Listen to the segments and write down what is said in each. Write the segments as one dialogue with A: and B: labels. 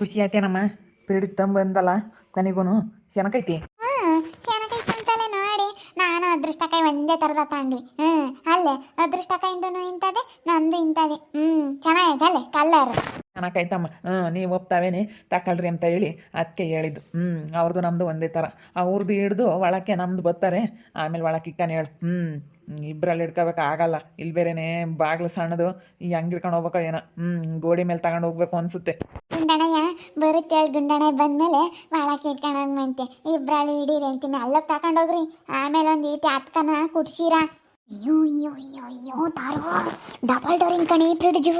A: ಖುಷಿ ಆಯ್ತೇನಮ್ಮ ಪಿರಿಡ್ ತಂಬಂದಲ್ಲ ಕೊನೆಗೂ ಚೆನ್ನಾಗೈತಿ
B: ನಾನು ಅದೃಷ್ಟಕಾಯಿ ಒಂದೇ ಥರದ ತಾಂಡ್ವಿ. ಹ್ಮ್ ಅಲ್ಲೇ ಅದೃಷ್ಟಕಾಯಿಂದನು ಇಂಥದ್ದೇ ನಂದು ಇಂಥದ್ದೇ. ಹ್ಮ್ ಚೆನ್ನಾಗೈತೆ ಅಲ್ಲೇ ಕಲ್ಲರ್
A: ಚೆನ್ನಾಗೈತಮ್ಮ ಹ್ಞೂ ನೀವು ಒಪ್ತಾವೇನೆ ತಗೊಳ್ರಿ ಅಂತ ಹೇಳಿ ಅದಕ್ಕೆ ಹೇಳಿದ್ದು. ಹ್ಞೂ ಅವ್ರದ್ದು ನಮ್ದು ಒಂದೇ ಥರ. ಅವ್ರದ್ದು ಹಿಡ್ದು ಒಳಕ್ಕೆ ನಮ್ದು ಬರ್ತಾರೆ ಆಮೇಲೆ ಒಳಕ್ಕೆ ಇಕ್ಕನೇ ಹೇಳು. ಹ್ಞೂ ಇಬ್ಬರಲ್ಲಿ ಹಿಡ್ಕೋಬೇಕು, ಆಗಲ್ಲ. ಇಲ್ಲಿ ಬೇರೆನೇ ಬಾಗಿಲು ಸಣ್ಣದು, ಈ ಹಂಗೆ ಹಿಡ್ಕೊಂಡು ಹೋಗ್ಬೇಕೋ ಏನೋ. ಹ್ಞೂ ಗೋಡೆ ಮೇಲೆ ತಗೊಂಡು ಹೋಗ್ಬೇಕು ಅನಿಸುತ್ತೆ.
B: ಗುಂಡಣಯ್ಯ ಬರುತ್ತೆ ಹೇಳಿ ಗುಂಡಣ ಬಂದ್ಮೇಲೆ ಒಳಕ್ಕೆ ಇಟ್ಕೊಂಡಂತೆ ಇಬ್ರಾಳಿ ಹಿಡೀರಿ ಅಂತೀನಿ ಅಲ್ಲಕ್ಕೆ ತಗೊಂಡೋಗ್ರಿ ಆಮೇಲೆ ಒಂದು ಈಟಿ ಹತ್ಕನ ಕುಡ್ಸಿರ. ಅಯ್ಯೋ ಅಯ್ಯೋ ಅಯ್ಯೋ ಅಯ್ಯೋ ತಾರೋ ಡಬಲ್ ಡೋರಿಂಗ್ ಕಣಿ ಫ್ರಿಡ್ಜು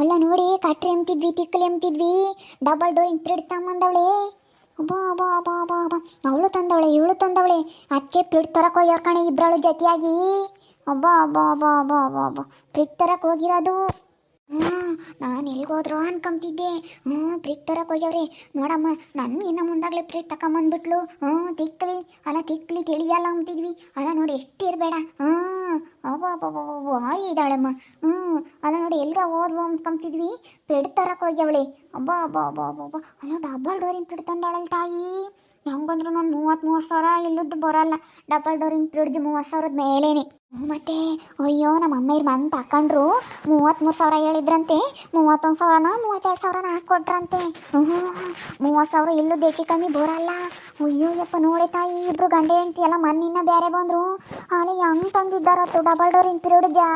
B: ಅಲ್ಲ ನೋಡಿ, ಕಟ್ರಿ ಎಂತಿದ್ವಿ ತಿಕ್ಕಲಿ ಎಂತಿದ್ವಿ ಡಬಲ್ ಡೋರಿಂಗ್ ಫ್ರಿಡ್ ತಗೊಂಬಂದವಳೆ. ಅಬ್ಬಾ ಅಬ್ಬಾ ಅಬ್ಬಾ ಅಬ್ಬಾ ಅಬ್ಬಾ ಅವಳು ತಂದವಳೆ, ಇವಳು ತಂದವಳೆ. ಅದಕ್ಕೆ ಫ್ರಿಡ್ ತರಕ್ಕೆ ಹೋಗ್ಯಾರ ಕಣೆ ಇಬ್ಬರಳು ಜೊತೆಯಾಗಿ. ಅಬ್ಬಾ ಅಬ್ಬಾ ಅಬ್ಬಾ ಅಬ್ಬಾ ಅಬ್ಬಾ ಅಬ್ಬಾ. ಫ್ರಿಡ್ ತರಕ್ಕೆ ಹೋಗಿರೋದು. ಹ್ಞೂ ನಾನು ಎಲ್ಗೋದ್ರು ಅನ್ಕೊಂತಿದ್ದೆ ಹ್ಞೂ ಪ್ರೀತ್ ತರಕ್ಕೆ ಹೋಗ್ಯವ್ರಿ. ನೋಡಮ್ಮ ನನಗಿನ್ನ ಮುಂದಾಗಲೇ ಪ್ರೀತ್ ತಗೊಂಬಂದ್ಬಿಟ್ಲು ಹ್ಞೂ ತಿಕ್ಕಲಿ ಅಲ್ಲ ತಿಕ್ಕಲಿ ತಿಳಿಯಲ್ಲ ಅಂತಿದ್ವಿ ಅಲ್ಲ, ನೋಡಿ, ಎಷ್ಟು ಇರಬೇಡ. ಹ್ಞೂ. ಅವ ಹಾಯ್ ಇದ್ದಾಳಮ್ಮ. ಹ್ಞೂ ಅಲ್ಲ ನೋಡಿ ಎಲ್ಗ ಓದ್ಲು ಅಂದ್ಕೊಂತಿದ್ವಿ ಪೆಡ್ ತರಕ್ಕೆ ಹೋಗ್ಯವಳೆ ಅಬ್ಬಾ ಅಬ್ಬಾ ಅಬ್ಬಾ ಅಬ್ಬಾ ಅಬ್ಬಾ. ಅಲ್ಲ ಡಬಲ್ ಡೋರಿನ ಫ್ರಿಡ್ ತಂದಾಳಲ್ಲ ತಾಯಿ. ಹೆಂಗಂದ್ರು ನಾನು ಮೂವತ್ತು ಮೂವತ್ತು ಸಾವಿರ ಇಲ್ಲದ್ದು ಬರಲ್ಲ. ಡಬಲ್ ಡೋರಿನ ಫ್ರಿಡ್ಜ್ ಮೂವತ್ತು ಸಾವಿರದ ಮೇಲೇನೆ. ಮತ್ತೆ, ಅಯ್ಯೋ, ನಮ್ಮ ಅಮ್ಮಯ್ರು ಬಂದು ತಕೊಂಡ್ರು. ಮೂವತ್ತ್ಮೂರು ಸಾವಿರ ಹೇಳಿದ್ರಂತೆ. ಮೂವತ್ತೊಂದು ಸಾವಿರನ, ಮೂವತ್ತೆರಡು ಸಾವಿರನ ಹಾಕ್ಕೊಟ್ರಂತೆ ಹ್ಞೂ, ಮೂವತ್ತು ಸಾವಿರ ಎಲ್ಲೂ ಹೆಚ್ಚು ಕಮ್ಮಿ ಬರಲ್ಲ. ಅಯ್ಯೋ, ಯಪ್ಪ, ನೋಡಿ ತಾಯಿ, ಇಬ್ರು ಗಂಡ ಹೆಂಡ್ತಿ ಎಲ್ಲ ಮನ್ನಿನ್ನ ಬೇರೆ ಬಂದರು. ಅಲ್ಲಿ ಹೆಂಗೆ ತಂದಿದ್ದಾರತ್ತು ಡಬಲ್ ಡೋರಿನ ಪಿರಿಯಡ್ಜಾ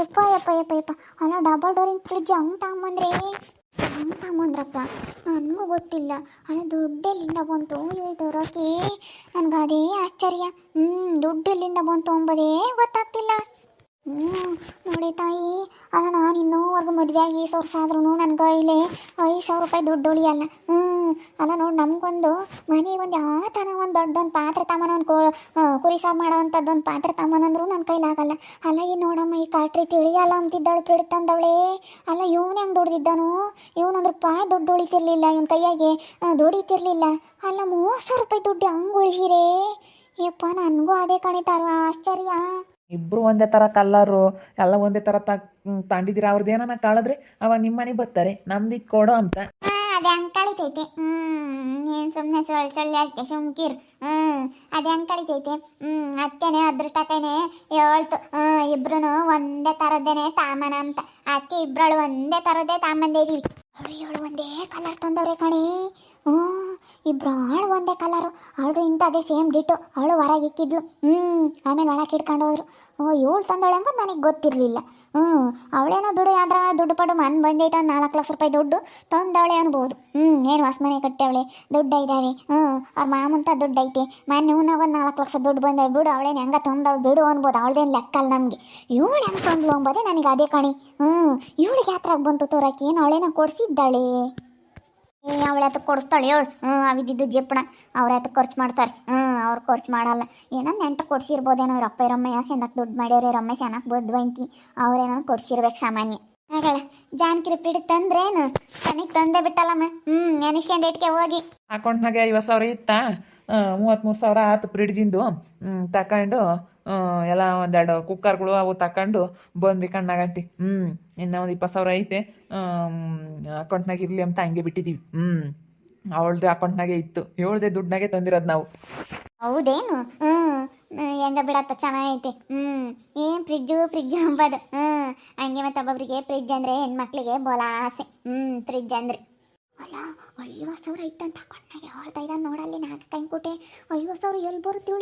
B: ಯಪ್ಪ ಯಪ್ಪ ಯಪ್ಪ ಯಪ್ಪ. ಅಲ್ಲ ಡಬಲ್ ಡೋರಿನ ಫ್ರಿಡ್ಜ್ ಹಂಗೆ ತಗೊಂಬಂದ್ರೆ? ಹಂಗೆ ತಗೊಂಬಂದ್ರಪ್ಪ ನನಗೂ ಗೊತ್ತಿಲ್ಲ. ಅಲ್ಲ ದುಡ್ಡೆಲ್ಲಿಂದ ಬಂತು ಇದು ತರೋಕೆ ನನಗೆ ಅದೇ ಆಶ್ಚರ್ಯ. ಹ್ಞೂ ದುಡ್ಡೆಲ್ಲಿಂದ ಬಂತು ಅಂಬೋದೇ ಗೊತ್ತಾಗ್ತಿಲ್ಲ. ಹ್ಞೂ ನೋಡಿ ತಾಯಿ. ಅಲ್ಲ ನಾನು ಇನ್ನೂವರೆಗೂ ಮದುವೆ ಆಗಿ ಐದು ವರ್ಷ ಆದ್ರೂ ನನ್ನ ಕೈಲಿ ಐದು ಸಾವಿರ ರೂಪಾಯಿ ದುಡ್ಡು ಉಳಿಯಲ್ಲ. ಹ್ಞೂ ಅಲ್ಲ ನೋಡಿ ನಮಗೊಂದು ಮನೆ ಒಂದು ಯಾವ ಥರ ಒಂದು ದೊಡ್ಡೊಂದು ಪಾತ್ರೆ ತಮ್ಮನ ಒಂದು ಕೋ ಕುರಿ ಸಾರು ಮಾಡೋ ಒಂದು ಪಾತ್ರೆ ತಮ್ಮನಂದ್ರು ನನ್ನ ಕೈಲಾಗಲ್ಲ ಅಲ್ಲ ಈ ನೋಡಮ್ಮ ಈ ಕಾಟ್ರಿ ತಿಳಿಯಲ್ಲ ಅಂತಿದ್ದಾಳು ಪಿಡ್ ತಂದವಳೆ. ಅಲ್ಲ ಇವನು ಹೆಂಗೆ ದುಡ್ದಿದ್ದಾನು? ಇವನಂದ್ರೆ ರೂಪಾಯಿ ದುಡ್ಡು ಉಳಿತಿರ್ಲಿಲ್ಲ, ಇವನ ಕೈಯಾಗೆ ದುಡಿತಿರ್ಲಿಲ್ಲ. ಅಲ್ಲ ಮೂವತ್ತು ಸಾವಿರ ರೂಪಾಯಿ ದುಡ್ಡು ಹಂಗೆ ಉಳಿಸಿರೇ? ಯಪ್ಪ, ನನಗೂ ಅದೇ ಕಣಿತಾರ ಆಶ್ಚರ್ಯ.
A: ಇಬ್ರು ಒಂದೇ ತರ ಕಲ್ಲರು, ಎಲ್ಲ ಒಂದೇ ತರ ತ ಅವ್ರದ್ದು ಏನಾನ ಕಳೆದ್ರೆ? ಅವಾಗ ನಿಮ್ಮ ಬರ್ತಾರೆ, ನಮ್ದಿಗೆ ಕೊಡೋ ಅಂತ.
B: ಅದೇ ಹಂಗೆ ಕಳಿತೈತೆ. ಹ್ಮ್, ಏನು ಸುಮ್ಮನೆ ಸೊಳ್ಳೆ ಸೊಳ್ಳೆ ಅಷ್ಟೇ ಸುಮ್ಕಿರ್. ಹ್ಮ್, ಅದು ಹಂಗೆ ಕಳಿತೈತೆ. ಹ್ಮ್, ಅತ್ತೆನೆ ಹೇಳ್ತ ಹೇಳ್ತು, ಹ್ಮ್ ಇಬ್ರು ಒಂದೇ ಥರದ್ದೇನೆ ತಾಮನ ಅಂತ. ಅತ್ತೆ ಇಬ್ರಳು ಒಂದೇ ಥರದ್ದೇ ತಾಮಂದೇ ಇದೀವಿ ಅವಳು ಒಂದೇ ಕಲರ್ ತಂದವ್ರೆ ಕಣೆ. ಹ್ಞೂ ಇಬ್ಬರು ಆಳು ಒಂದೇ ಕಲರು. ಅವಳದು ಅದೇ ಸೇಮ್ ಡಿಟ್ಟು. ಅವಳು ಹೊರಗೆ ಇಕ್ಕಿದ್ಲು. ಹ್ಞೂ, ಆಮೇಲೆ ಒಳಗೆ ಇಟ್ಕೊಂಡು ಹೋದ್ರು. ಓ, ಇವಳು ತಂದವಳೆ ಅಂತ ನನಗೆ ಗೊತ್ತಿರಲಿಲ್ಲ. ಹ್ಞೂ, ಅವಳೇನೋ ಬಿಡು, ಯಾವ್ದ್ರ ದುಡ್ಡು ಪಡು, ಮನ್ ಬಂದೈತೆ ಒಂದು ನಾಲ್ಕು ಲಕ್ಷ ರೂಪಾಯಿ ದುಡ್ಡು ತಂದವಳೆ ಅನ್ಬೋದು. ಹ್ಞೂ, ಏನು ಹೊಸ ಮನೆ ಕಟ್ಟವಳೆ ದುಡ್ಡು ಇದ್ದಾವೆ ಹ್ಞೂ, ಅವ್ರ ಮಾಮಂತ ದುಡ್ಡು ಐತೆ ಮೊನ್ನೆ ಒಂದು ನಾಲ್ಕು ಲಕ್ಷ ದುಡ್ಡು ಬಂದವೆ, ಬಿಡು, ಅವಳೇನು ಹೆಂಗ ತಂದವಳು ಬಿಡು ಅನ್ಬೋದು. ಅವಳದೇನು ಲೆಕ್ಕಲ್ಲ ನಮಗೆ. ಇವಳು ಹೆಂಗೆ ತಂದ್ಲು ಅಂಬೋದೇ ನನಗೆ ಅದೇ ಕಣಿ. ಹ್ಞೂ, ಇವಳಿಗೆ ಯಾತ್ರಾಗ ಬಂತು ತೋರಕ್ಕೆ? ಏನು, ಅವಳೇನ ಕೊಡಿಸಿದ್ದಾಳೆ? ಅವಳ ಹತ್ರ ಕೊಡಿಸ್ತಾಳೆ ಹೇಳು. ಹ್ಞೂ ಅವಿದ್ದಿದ್ದು ಜಪ್ಪಣ ಅವ್ರ ಹತ್ರ ಖರ್ಚು ಮಾಡ್ತಾರೆ. ಹ್ಞೂ ಅವ್ರು ಖರ್ಚು ಮಾಡಲ್ಲ. ಏನೋ ನೆಂಟ ಕೊಡ್ಸಿರ್ಬೋದೇನೋ ಅವ್ರ ಅಪ್ಪ ರಮ್ಮಯ್ಯ ಸೆಂದಕ್ಕೆ ದುಡ್ಡು ಮಾಡ್ಯವ್ರೆ ರೊಮ್ಮೆ ಚೆನ್ನಾಗಿ ಬದ್ವಂತಿ. ಅವ್ರೇನೋ ಕೊಡ್ಸಿರ್ಬೇಕು ಸಾಮಾನ್ಯ. ಆಗಲ್ಲ ಜಾನಕಿ ರಿಪೀಟ್ ತಂದ್ರೇನು? ತನಗೆ ತಂದೆ ಬಿಟ್ಟಲ್ಲಮ್ಮ. ಹ್ಞೂ ನೆನೆಸ್ಕೊಂಡು ಇಟ್ಕೆ ಹೋಗಿ.
A: ಅಕೌಂಟ್ನಾಗೆ ಐವತ್ತು ಸಾವಿರ ಇತ್ತಾ? ಮೂವತ್ತ್ಮೂರು ಸಾವಿರ ಆಯ್ತು ಫ್ರಿಡ್ಜಿಂದು ತಗೊಂಡು ಎಲ್ಲ ಒಂದೆರಡು ಕುಕ್ಕರ್ಗಳು ಅವು ತಕೊಂಡು ಬಂದು ಕಣ್ಣಾಗಂಟಿ ಹ್ಞೂ ಇನ್ನೂ ಒಂದು ಇಪ್ಪತ್ತು ಸಾವಿರ ಐತೆ. ಅಕೌಂಟ್ನಾಗ ಇರಲಿ ಅಂತ ಹಂಗೆ ಬಿಟ್ಟಿದ್ದೀವಿ ಹ್ಞೂ ಅವಳದು ಅಕೌಂಟ್ನಾಗೆ ಇತ್ತು. ಏಳ್ದೆ ದುಡ್ಡಾಗೆ ತಂದಿರೋದು ನಾವು.
B: ಹೌದೇನು? ಹ್ಞೂ ಹೆಂಗ ಬಿಡತ್ತ ಚೆನ್ನಾಗೈತೆ. ಹ್ಞೂ ಏನು ಫ್ರಿಜ್ಜು ಫ್ರಿಜ್ ಅಂಬೋದು. ಹ್ಞೂ ಹಂಗೆ ಮತ್ತೆ ಒಬ್ಬೊಬ್ರಿಗೆ ಫ್ರಿಜ್ ಅಂದರೆ ಹೆಣ್ಮಕ್ಳಿಗೆ ಬೋಲ ಆಸೆ. ಹ್ಞೂ ಫ್ರಿಜ್ ಅಂದ್ರೆ. ಅಲ್ಲ, ಐವತ್ತು ಸಾವಿರ ಇತ್ತಂತ ಕಣ್ಣಾಗೆ ಹೇಳ್ತಾ ಇದ್ದಾನೆ ನೋಡಲ್ಲಿ. ನಾಲ್ಕು ಟೈಮ್ ಕೊಟ್ಟೆ. ಐವತ್ತು ಸಾವಿರ ಎಲ್ಲಿ ಬರುತ್ತೆ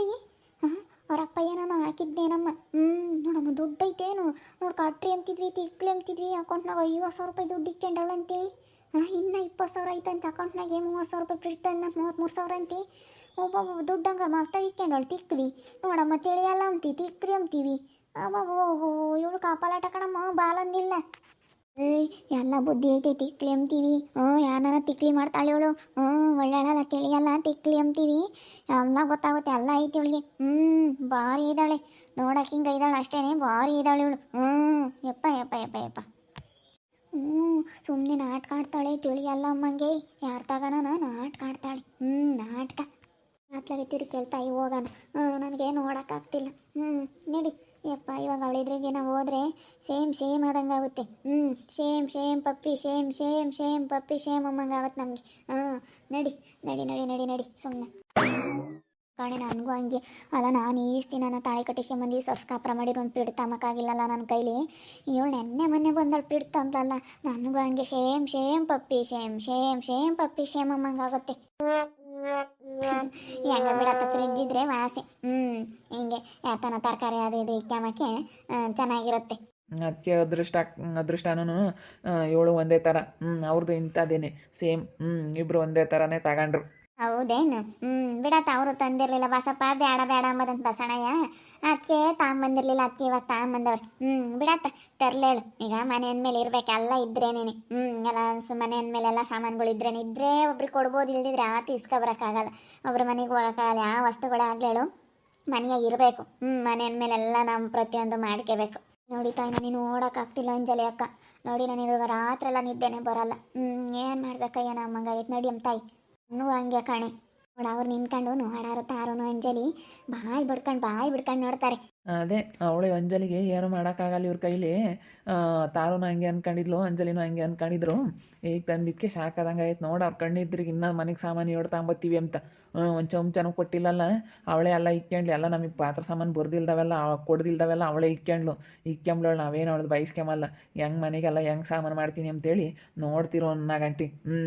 B: ಹಾಂ, ಅವ್ರ ಅಪ್ಪ ಹಾಕಿದ್ದೆ ಹಾಕಿದ್ದೇನಮ್ಮ ಹ್ಞೂ ನೋಡಮ್ಮ ದುಡ್ಡು ಐತೇನು ನೋಡಿ ಕಟ್ರಿ ಅಂತಿದ್ವಿ ತಿಕ್ಲಿ ಅಂತಿದ್ವಿ ಅಕೌಂಟ್ನಾಗ ಐವತ್ತು ಸಾವಿರ ರೂಪಾಯಿ ದುಡ್ಡು ಇಟ್ಕೊಂಡವಳಂತೆ ಹಾಂ, ಇನ್ನೂ ಇಪ್ಪತ್ತು ಸಾವಿರ ಐತಂತ ಅಕೌಂಟ್ನಾಗೆ ಮೂವತ್ತು ಸಾವಿರ ರೂಪಾಯಿ ತಂದ ಮೂವತ್ತ್ಮೂರು ಸಾವಿರ ಅಂತೆ. ಒಬ್ಬೊಬ್ಬ ದುಡ್ಡು ಹಂಗಾರೆ ಮಸ್ತಾಗಿ ಇಟ್ಕೊಂಡವಳು ತಿಕ್ಲಿ ನೋಡಮ್ಮ ತಿಳಿಯಲ್ಲ ಅಂತಿ ತಿಕ್ರಿ ಅಂತೀವಿ. ಅಬ್ಬೋ ಇವಳು ಕಾಪಾಲಾಟ ಕಣಮ್ಮ, ಬಾಲಂದಿಲ್ಲ. ಎಲ್ಲ ಬುದ್ಧಿ ಐತೆ, ತಿಕ್ಲಿ ಅಂತೀವಿ. ಹ್ಞೂ ಯಾರನ್ನ ತಿಕ್ಲಿ ಮಾಡ್ತಾಳೆ ಇವಳು ಹ್ಞೂ, ಒಳ್ಳೆಳಲ್ಲ, ತಿಳಿಯಲ್ಲ, ತಿಕ್ಲಿ ಅಂತೀವಿ. ಎಲ್ಲ ಗೊತ್ತಾಗುತ್ತೆ, ಎಲ್ಲ ಐತಿ ಇವಳಿಗೆ ಹ್ಞೂ, ಭಾರಿ ಇದ್ದಾಳೆ. ನೋಡಕ್ಕೆ ಹಿಂಗೆ ಇದ್ದಾಳೆ ಅಷ್ಟೇನೆ, ಭಾರಿ ಇದ್ದಾಳೆ ಇವಳು ಹ್ಞೂ, ಯಪ್ಪ ಯಪ್ಪ ಯಪ್ಪ ಯಪ್ಪ. ಹ್ಞೂ ಸುಮ್ಮನೆ ನಾಟಕ ಆಡ್ತಾಳೆ, ತಿಳಿಯಲ್ಲ ಅಮ್ಮಂಗೆ. ಯಾರ ತಗನ ನಾಟಕ ಆಡ್ತಾಳೆ. ಹ್ಞೂ, ನಾಟಕ. ಅತ್ಲಾಗೆ ತಿರುಗಿ ಕೇಳ್ತಾ ಹೋಗೋಣ ಹ್ಞೂ, ನನಗೆ ನೋಡೋಕ್ಕಾಗ್ತಿಲ್ಲ ಹ್ಞೂ, ನಡಿ. ಯಪ್ಪ, ಇವಾಗ ಅವಳಿದ್ರಿಗೆ ನಾವು ಹೋದ್ರೆ ಸೇಮ್ ಸೇಮ್ ಆದಂಗೆ ಆಗುತ್ತೆ. ಹ್ಞೂ same same puppy same same same puppy same ಅಮ್ಮಂಗೆ ಆಗುತ್ತೆ ನಮಗೆ. ಹಾಂ, ನಡಿ ನಡಿ ನಡಿ ನಡಿ ನಡಿ ಸುಮ್ಮನೆ ಕಣೆ, ನನಗೂ ಹಂಗೆ. ಅಲ್ಲ, ನಾನು ಈ ನನ್ನ ತಾಳಿ ಕಟ್ಟಿಸ್ಕೊಂಬಂದು ಸರ್ಸ್ಕಾಪ್ರ ಮಾಡಿರೋ ಒಂದು ಪಿಡ್ತ ಅಮ್ಮಕ್ಕಾಗಿಲ್ಲಲ್ಲ ನನ್ನ ಕೈಲಿ. ಇವಳು ನೆನ್ನೆ ಮೊನ್ನೆ ಬಂದಳು ಪಿಡ್ತ ಅಂತಲ್ಲ ನನಗೂ ಹಂಗೆ same same puppy same same same puppy same ಅಮ್ಮಂಗೆ ಆಗುತ್ತೆ. ಹೆಂಗ ಬಿಡತ್ತ ಫ್ರಿಜ್ ಇದ್ರೆ ವಾಸಿ. ಹ್ಮ್, ಹಿಂಗೆ ಯಾತನ ತರಕಾರಿ ಅದು ಇದು ಇಕ್ಕಾಮಕ್ಕೆ ಚೆನ್ನಾಗಿರುತ್ತೆ.
A: ಅದಕ್ಕೆ ಅದೃಷ್ಟ ಅದೃಷ್ಟನೂ ಏಳು ಒಂದೇ ಥರ ಹ್ಞೂ ಅವ್ರದ್ದು ಇಂಥದ್ದೇನೆ ಸೇಮ್. ಹ್ಞೂ ಇಬ್ಬರು ಒಂದೇ ಥರನೇ ತಗೊಂಡ್ರು.
B: ಹೌದೇನು? ಹ್ಞೂ ಬಿಡತ್ತ ಅವರು ತಂದಿರಲಿಲ್ಲ. ಬಸಪ್ಪ ಬೇಡ ಬೇಡ ಅಂಬದಂತ ಬಸಣಯ್ಯ. ಅದಕ್ಕೆ ತಾಂಬಂದಿರ್ಲಿಲ್ಲ ಅದಕ್ಕೆ ಇವಾಗ ತಾಂಬಂದವ್ರು ಹ್ಞೂ ಬಿಡತ್ತ ತರ್ಲೇಳು ಈಗ ಮನೆ ಅಂದಮೇಲೆ ಇರ್ಬೇಕು, ಎಲ್ಲ ಇದ್ರೇನೇನೆ. ಹ್ಞೂ ಎಲ್ಲ ಮನೆ ಅಂದಮೇಲೆಲ್ಲ ಸಾಮಾನುಗಳು ಇದ್ರೇನೆ. ಇದ್ರೆ ಒಬ್ರಿಗೆ ಕೊಡ್ಬೋದು, ಇಲ್ದಿದ್ರೆ ಆತ ತಿಸ್ಕೊಬರಕ್ಕಾಗಲ್ಲ ಒಬ್ರ ಮನೆಗೆ ಹೋಗೋಕ್ಕಾಗಲ್ಲ, ಯಾವ ವಸ್ತುಗಳೇ ಆಗ್ಲೇಳು ಮನೆಯಾಗ ಇರಬೇಕು. ಹ್ಞೂ ಮನೆ ಅಂದಮೇಲೆಲ್ಲ ನಾವು ಪ್ರತಿಯೊಂದು ಮಾಡ್ಕೋಬೇಕು. ನೋಡಿ ತಾಯಿ, ನೀನು ನೋಡೋಕ್ಕಾಗ್ತಿಲ್ಲ ಅಂಜಲಿ ಅಕ್ಕ. ನೋಡಿ ನಾನು ರಾತ್ರಿ ಎಲ್ಲ ನಿದ್ದೆನೇ ಬರಲ್ಲ. ಹ್ಞೂ ಏನು ಮಾಡ್ಬೇಕಯ್ಯ ನಮ್ಮ ನಮ್ಮಂಗಾಗೈತೆ ನೋಡಿ ಅಮ್ಮ ತಾಯಿ. ಇನ್ನೂ ಹಂಗೆ ಕಣೆ. ನೋಡ ಅವ್ರು ನಿಂತ್ಕೊಂಡು ತಾರುನು ಅಂಜಲಿ. ಬಾಯ್ ಬಿಡ್ಕೊಂಡು ಬಾಯ್ ಬಿಡ್ಕೊಂಡು ನೋಡ್ತಾರೆ.
A: ಅದೇ, ಅವಳು ಅಂಜಲಿಗೆ ಏನು ಮಾಡೋಕ್ಕಾಗಲ್ಲ ಇವ್ರ ಕೈಲಿ. ತಾರೂನು ಹಂಗೆ ಅನ್ಕೊಂಡಿದ್ಲು, ಅಂಜಲಿನೂ ಹಂಗೆ ಅನ್ಕೊಂಡಿದ್ರು. ಈಗ ತಂದಿದ್ದಕ್ಕೆ ಸಾಕಾದಂಗೆ ಆಯ್ತು. ನೋಡಿ ಅವ್ರ ಕಣ್ಣಿದ್ರಿಗೆ ಇನ್ನೂ ಮನೆಗೆ ಸಾಮಾನು ಏಳು ತಗೊಂಬತ್ತೀವಿ ಅಂತ. ಒಂದು ಚಮಚನೂ ಕೊಟ್ಟಿಲ್ಲಲ್ಲ. ಅವಳೇ ಎಲ್ಲ ಇಕ್ಕೊಂಡ್ಲಿ ಎಲ್ಲ ನಮಗೆ ಪಾತ್ರ ಸಾಮಾನು ಬರ್ದಿಲ್ದವೆಲ್ಲ ಕೊಡ್ದಿಲ್ದವೆಲ್ಲ ಅವಳೇ ಇಕ್ಕೊಂಡ್ಲು ಇಕ್ಕೊಂಬ್ಳಳು ನಾವೇನು ಅವಳದು ಬಯಸ್ಕೊಂಬಲ್ಲ ಹೆಂಗೆ ಮನೆಗೆಲ್ಲ ಹೆಂಗೆ ಸಾಮಾನು ಮಾಡ್ತೀನಿ ಅಂತೇಳಿ ನೋಡ್ತಿರೋ ಅನ್ನ ಗಂಟಿ. ಹ್ಞೂ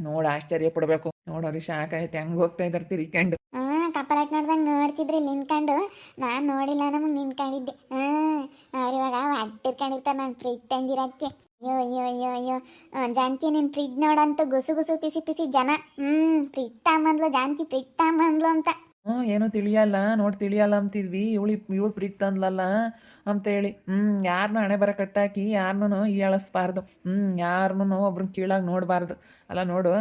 A: ನೋಡಿ ಆಶ್ಚರ್ಯ ಪಡಬೇಕು. ನೋಡೋರಿ ಶಾಕಾಯ್ತು ಹೆಂಗ್ ಹೆಂಗೆ ಹೋಗ್ತಾ ಇದ್ದಾರೆ ತಿರ್ಕೊಂಡು
B: ಹಾಂ ಕಪ್ಪಲಟ್ ನೋಡ್ದಂಗ್ ನೋಡ್ತಿದ್ರಿ ನಿಂತ್ಕೊಂಡು. ನಾನ್ ನೋಡಿಲ್ಲ ನಮಗ್ ನಿಂತ್ಕೊಂಡಿದ್ದೆ. ಹಾ ಅವ್ರ ಇವಾಗ ಅಟ್ಟಿರ್ಕೊಂಡಿರ್ತಾರೆ ನಾನು ಫ್ರಿಜ್ ತಂದಿರಕ್ಕೆ. ಅಯ್ಯೋ ಅಯ್ಯೋ ಅಯ್ಯೋ ಅಯ್ಯೋ. ಆ, ಜಾನ್ಕಿ ನಿನ್ ಫ್ರಿಜ್ ನೋಡಂತ ಗುಸು ಗುಸು ಪಿಸಿ ಪಿಸಿ ಜನ. ಹ್ಮ್ ಫ್ರಿಜ್ ತಾಂಬಂದ್ಲು ಜಾನ್ಕಿ ಫ್ರಿಜ್ ತಾಂಬಂದ್ಲು ಅಂತ.
A: ಹ್ಞೂ ಏನೂ ತಿಳಿಯಲ್ಲ, ನೋಡಿ ತಿಳಿಯಲ್ಲ ಅಂತಿದ್ವಿ, ಇವಳು ಇವಳು ಪ್ರೀತಿ ತಂದ್ಲಲ್ಲ ಅಂತೇಳಿ ಹ್ಞೂ ಯಾರನ್ನೂ ಹಣೆ ಬರ ಕಟ್ಟಾಕಿ, ಯಾರನ್ನೂ ಹೀಯಾಳಿಸ್ಬಾರ್ದು ಹ್ಞೂ ಯಾರನ್ನೂ ಒಬ್ರನ್ನ ಕೀಳಾಗಿ ನೋಡಬಾರ್ದು. ಅಲ್ಲ ನೋಡು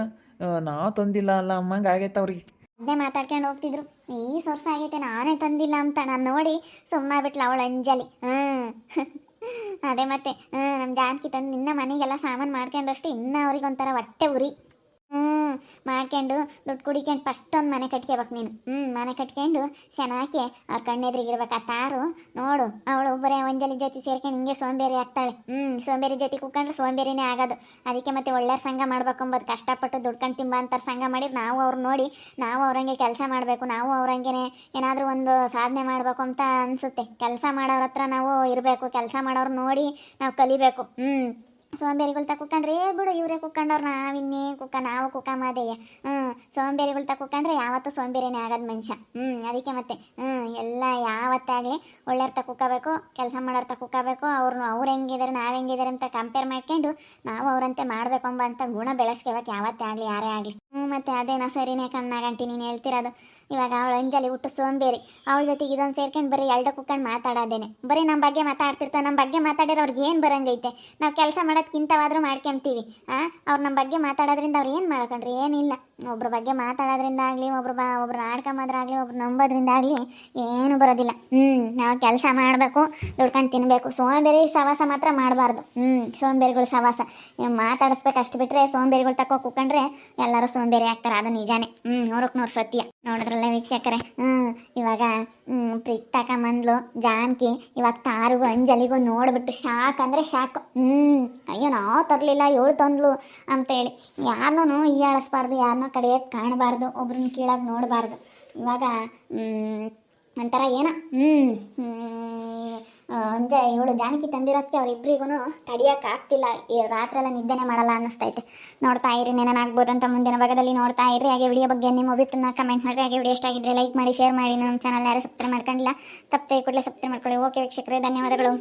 A: ನಾವು ತಂದಿಲ್ಲ ಅಲ್ಲ, ಅಮ್ಮಂಗೆ ಆಗೈತೆ ಅವ್ರಿಗೆ.
B: ಅದೇ ಮಾತಾಡ್ಕೊಂಡು ಹೋಗ್ತಿದ್ರು. ಈ ಸೊರ್ಸ ಆಗೈತೆ, ನಾನೇ ತಂದಿಲ್ಲ ಅಂತ ನಾನು ನೋಡಿ ಸುಮ್ಮನೆ ಬಿಟ್ಲ ಅವಳು ಅಂಜಲಿ. ಹ್ಞೂ ಅದೇ ಮತ್ತೆ ಹ್ಞೂ ನಮ್ಮ ಜಾನಕಿ ತಂದು ನಿನ್ನ ಮನೆಗೆಲ್ಲ ಸಾಮಾನು ಮಾಡ್ಕೊಂಡಷ್ಟು, ಇನ್ನೂ ಅವ್ರಿಗೆ ಒಂಥರ ಹೊಟ್ಟೆ ಉರಿ. ಮಾಡ್ಕೊಂಡು ದುಡ್ಡು ಕುಡಿಕೊಂಡು ಫಸ್ಟ್ ಒಂದು ಮನೆ ಕಟ್ಕೋಬೇಕು ನೀನು. ಹ್ಞೂ ಮನೆ ಕಟ್ಕೊಂಡು ಚೆನ್ನಾಗಿ ಅವ್ರ ಕಣ್ಣೆದ್ರಿಗಿರ್ಬೇಕು ಆ ತಾರು. ನೋಡು, ಅವಳು ಬರೀ ಒಂಜಲಿ ಜೊತೆ ಸೇರ್ಕೊಂಡು ಹಿಂಗೆ ಸೋಂಬೇರಿ ಆಗ್ತಾಳೆ. ಹ್ಞೂ ಸೋಂಬೇರಿ ಜೊತೆ ಕೂತ್ಕೊಂಡ್ರೆ ಸೋಂಬೇರಿನೇ ಆಗೋದು. ಅದಕ್ಕೆ ಮತ್ತೆ ಒಳ್ಳೆಯ ಸಂಘ ಮಾಡ್ಬೇಕು ಅಂಬೋದು ಕಷ್ಟಪಟ್ಟು ದುಡ್ಕೊಂಡು ತಿಂಬ ಅಂತಾರೆ ಸಂಘ ಮಾಡಿದ್ರೆ ನಾವು ಅವ್ರು ನೋಡಿ, ನಾವು ಅವ್ರಂಗೆ ಕೆಲಸ ಮಾಡಬೇಕು, ನಾವು ಅವ್ರಂಗೆ ಏನಾದರೂ ಒಂದು ಸಾಧನೆ ಮಾಡಬೇಕು ಅಂತ ಅನಿಸುತ್ತೆ. ಕೆಲಸ ಮಾಡೋರ ಹತ್ರ ನಾವು ಇರಬೇಕು, ಕೆಲಸ ಮಾಡೋರು ನೋಡಿ ನಾವು ಕಲಿಬೇಕು. ಹ್ಞೂ ಸೋಂಬೇರಿಗಳು ತ ಕುಕ್ಕಂಡ್ರೆ ಬಿಡು ಇವರೇ ಕುಕ್ಕಂಡವ್ರು ನಾವಿನ್ನೇ ಕುಕ್ಕ, ನಾವು ಕುಕ್ಕ ಮಾದೇಯ. ಹ್ಞೂ ಸೋಂಬೇರಿಗಳು ತ ಕುಕ್ಕಂಡ್ರೆ ಯಾವತ್ತೂ ಸೋಂಬೇರಿನೇ ಆಗೋದು ಮನುಷ್ಯ. ಹ್ಞೂ ಅದಕ್ಕೆ ಮತ್ತೆ ಹ್ಞೂ ಎಲ್ಲ ಯಾವತ್ತಾಗಲಿ ಒಳ್ಳೆಯವ್ರ ತ ಕುಕ್ಕಬೇಕು, ಕೆಲಸ ಮಾಡೋರ್ ತ ಕುಕ್ಕಬೇಕು ಅವ್ರನ್ನ ಅವ್ರು ಹೆಂಗಿದ್ದಾರೆ ನಾವು ಹೆಂಗಿದ್ದಾರೆ ಅಂತ ಕಂಪೇರ್ ಮಾಡ್ಕೊಂಡು ನಾವು ಅವರಂತೆ ಮಾಡಬೇಕು ಅಂಬ ಅಂತ ಗುಣ ಬೆಳೆಸ್ಕೋಬೇಕು ಯಾವತ್ತೇ ಆಗಲಿ, ಯಾರೇ ಆಗಲಿ. ಹ್ಞೂ ಮತ್ತೆ ಅದೇನೋ ಸರಿನೇ ಕಣ್ಣಾಗಂಟಿ ನೀನು ಹೇಳ್ತಿರೋದು. ಇವಾಗ ಅವಳು ಅಂಜಲಿ ಹುಟ್ಟು ಸೋಂಬೇರಿ. ಅವಳ ಜೊತೆಗೆ ಇದೊಂದು ಸೇರ್ಕೊಂಡು ಬರೀ ಎಲ್ಡ ಕುಕ್ಕಂಡು ಮಾತಾಡೋದೇನೆ. ಬರೀ ನಮ್ಮ ಬಗ್ಗೆ ಮಾತಾಡ್ತಿರ್ತಾವೆ ನಮ್ಮ ಬಗ್ಗೆ ಮಾತಾಡಿರೋ ಅವ್ರಿಗೆ ಏನು ಬರಂಗೈತೆ? ನಾವು ಕೆಲಸ ಮಾಡೋದ್ಕಿಂತವಾದ್ರೂ ಮಾಡ್ಕೊಂತೀವಿ ಹಾಂ ಅವ್ರು ನಮ್ಮ ಬಗ್ಗೆ ಮಾತಾಡೋದ್ರಿಂದ ಅವ್ರು ಏನು ಮಾಡ್ಕೊಂಡ್ರಿ? ಏನಿಲ್ಲ. ಒಬ್ರ ಬಗ್ಗೆ ಮಾತಾಡೋದ್ರಿಂದ ಆಗಲಿ ಒಬ್ರು ಬಾ ಒಬ್ರು ಆಡ್ಕೊಂಬೋದ್ರಾಗಲಿ, ಒಬ್ರು ನಂಬೋದ್ರಿಂದ ಆಗಲಿ ಏನು ಬರೋದಿಲ್ಲ. ಹ್ಞೂ ನಾವು ಕೆಲಸ ಮಾಡಬೇಕು, ದುಡ್ಕೊಂಡು ತಿನ್ನಬೇಕು ಸೋಂಬೇರಿ ಸವಾಸ ಮಾತ್ರ ಮಾಡಬಾರ್ದು. ಹ್ಞೂ ಸೋಂಬೇರಿಗಳು ಸವಾಸ. ಮಾತಾಡಿಸ್ಬೇಕು ಅಷ್ಟು ಬಿಟ್ಟರೆ ಸೋಂಬೇರಿಗಳು ತಕೋ ಕುಕ್ಕಂಡ್ರೆ ಎಲ್ಲರೂ ಸೋಂಬೇರಿ ಆಗ್ತಾರೆ. ಅದು ನಿಜಾನೇ. ಹ್ಞೂ ನೂರಕ್ಕೆ ನೂರು ಸತ್ಯ. ನೋಡಿದ್ರಲ್ಲ ವೀಕ್ಷಕರೇ. ಹ್ಞೂ ಇವಾಗ ಪ್ರೀತ್ ತಕೊಂಬಂದ್ಲು ಜಾನ್ಕಿ, ಇವಾಗ ತಾರಿಗೂ, ಅಂಜಲಿಗೂ ನೋಡ್ಬಿಟ್ಟು ಶಾಕ್ ಅಂದರೆ ಶಾಕ್. ಹ್ಞೂ ಅಯ್ಯೋ, ನಾವು ತರಲಿಲ್ಲ ಏಳು ತಂದ್ಲು ಅಂತೇಳಿ. ಯಾರನ್ನೂ ಹೀಯಾಳಿಸ್ಬಾರ್ದು ಯಾರನ್ನೂ ಕಡೆಯಕ್ಕೆ ಕಾಣಬಾರ್ದು, ಒಬ್ರನ್ನ ಕೀಳಾಗಿ ನೋಡಬಾರ್ದು. ಇವಾಗ ಒಂಥರ ಏನೋ ಹ್ಞೂ ಅಂಜ ಇವಳು ಜಾನಕಿ ತಂದಿರೋದಕ್ಕೆ ಅವರಿಬ್ಬರಿಗೂ ತಡಿಯೋಕೆ ಆಗ್ತಿಲ್ಲ. ಈ ರಾತ್ರಿ ಎಲ್ಲ ನಿದ್ದೆನೇ ಮಾಡಲ್ಲ ಅನ್ನಿಸ್ತೈತೆ. ನೋಡ್ತಾ ಇರಿ ನೆನಾಗ್ಬೋದು ಅಂತ ಮುಂದಿನ ಭಾಗದಲ್ಲಿ ನೋಡ್ತಾ ಇರಿ. ಹಾಗೆ ವಿಡಿಯೋ ಬಗ್ಗೆ ನಿಮ್ಮ ಅಭಿಪ್ರಾಯನ ಕಮೆಂಟ್ ಮಾಡಿರಿ. ಹಾಗೆ ವಿಡಿಯೋ ಇಷ್ಟ ಆಗಿದ್ರೆ ಲೈಕ್ ಮಾಡಿ ಶೇರ್ ಮಾಡಿ. ನಮ್ಮ ಚಾನಲ್ ಯಾರು ಸಬ್ಸ್ಕ್ರೈಬ್ ಮಾಡ್ಕೊಂಡಿಲ್ಲ, ತಪ್ಪದೆ ಕೂಡಲೇ ಸಬ್ಸ್ಕ್ರೈಬ್ ಮಾಡ್ಕೊಳ್ಳಿ. ಓಕೆ ವೀಕ್ಷಕರೇ, ಧನ್ಯವಾದಗಳು.